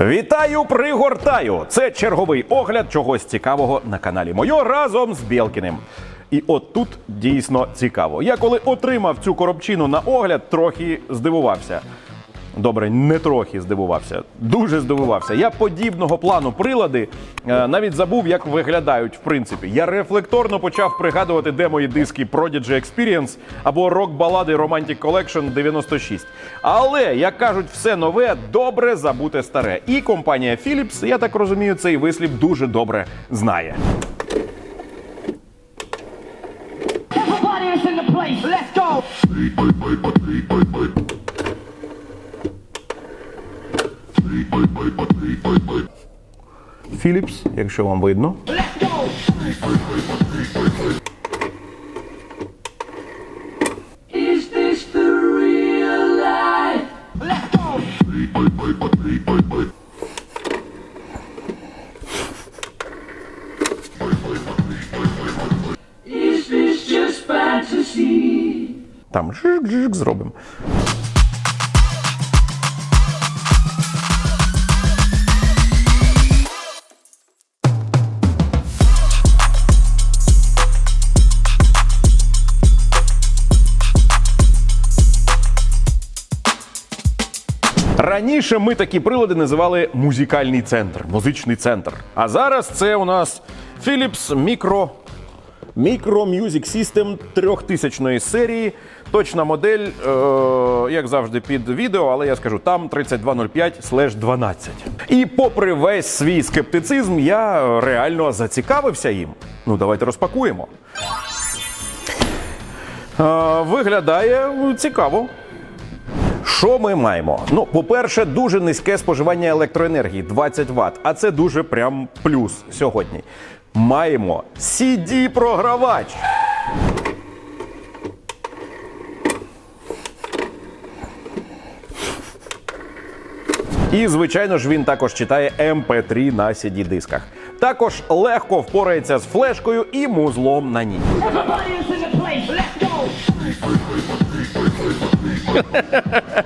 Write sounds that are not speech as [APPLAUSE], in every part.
Вітаю, пригортаю! Це черговий огляд чогось цікавого на каналі Мойо разом з Білкіним. І от тут дійсно цікаво. Я коли отримав цю коробчину на огляд, трохи здивувався. Добре, не трохи здивувався. Дуже здивувався. Я подібного плану прилади е, навіть забув, як виглядають в принципі. Я рефлекторно почав пригадувати, де мої диски Prodigy Experience або рок-балади Romantic Collection 96. Але, як кажуть, все нове добре забуте старе. І компанія Philips, я так розумію, цей вислів дуже добре знає. Let's go. Philips, якщо вам видно. Let's go. Is this the real life? Let's go. Is this just fantasy? Там жик-жик зробимо. Раніше ми такі прилади називали музикальний центр, музичний центр. А зараз це у нас Philips Micro Micro Music System 3000 серії. Точна модель, е, як завжди, під відео, але я скажу, там 3205-12. І попри весь свій скептицизм, я реально зацікавився їм. Ну, давайте розпакуємо. Е, виглядає цікаво. Що ми маємо? Ну, по-перше, дуже низьке споживання електроенергії 20 Вт, а це дуже прям плюс сьогодні. Маємо CD-програвач. І, звичайно ж, він також читає MP3 на CD-дисках. Також легко впорається з флешкою і музлом на ній.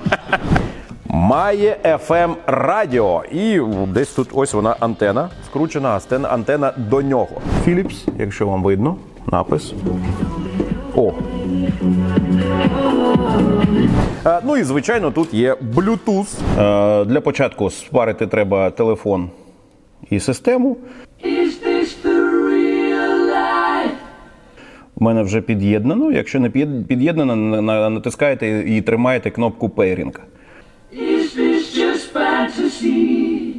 [LAUGHS] Має FM радіо. І десь тут ось вона антена, скручена антена до нього. Philips, якщо вам видно, напис. О. Е, Ну і звичайно, тут є Bluetooth. Е, Для початку спарити треба телефон і систему. У мене вже під'єднано. Якщо не під'єднано, на- на- натискаєте і тримаєте кнопку Pairing. Is this just fantasy?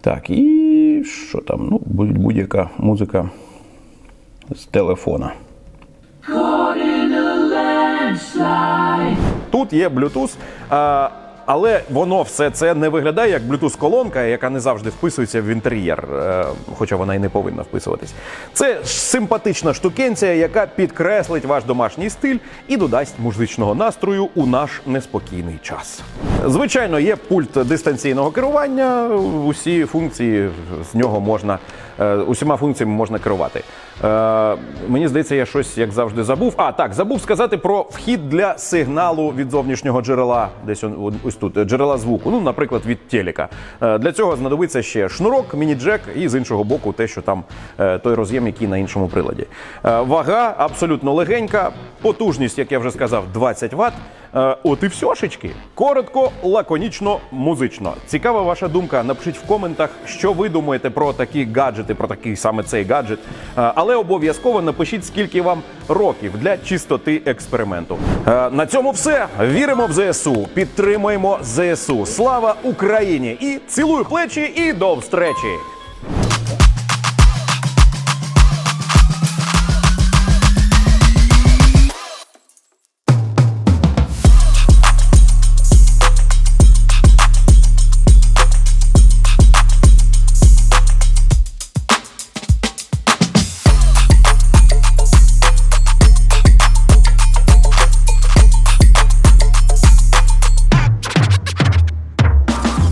Так, і що там? Ну, будь- будь-яка музика з телефона. Тут є Bluetooth, але воно все це не виглядає як Bluetooth-колонка, яка не завжди вписується в інтер'єр, е, хоча вона і не повинна вписуватись. Це симпатична штукенція, яка підкреслить ваш домашній стиль і додасть музичного настрою у наш неспокійний час. Звичайно, є пульт дистанційного керування. Усі функції з нього можна е, усіма функціями можна керувати. Е, мені здається, я щось як завжди забув. А так, забув сказати про вхід для сигналу від зовнішнього джерела, десь ось тут джерела звуку. Ну, наприклад, від телека. Е, для цього знадобиться ще шнурок, міні-джек і з іншого боку, те, що там е, той роз'єм, який на іншому приладі. Е, вага абсолютно легенька, потужність, як я вже сказав, 20 Вт. Е, От і всьошечки. Коротко, лаконічно, музично. Цікава ваша думка. Напишіть в коментах, що ви думаєте про такі гаджети, про такий саме цей гаджет. Е, Але обов'язково напишіть, скільки вам років для чистоти експерименту. Е, На цьому все. Віримо в ЗСУ, підтримуємо ЗСУ. Слава Україні! І цілую плечі, і до встречі!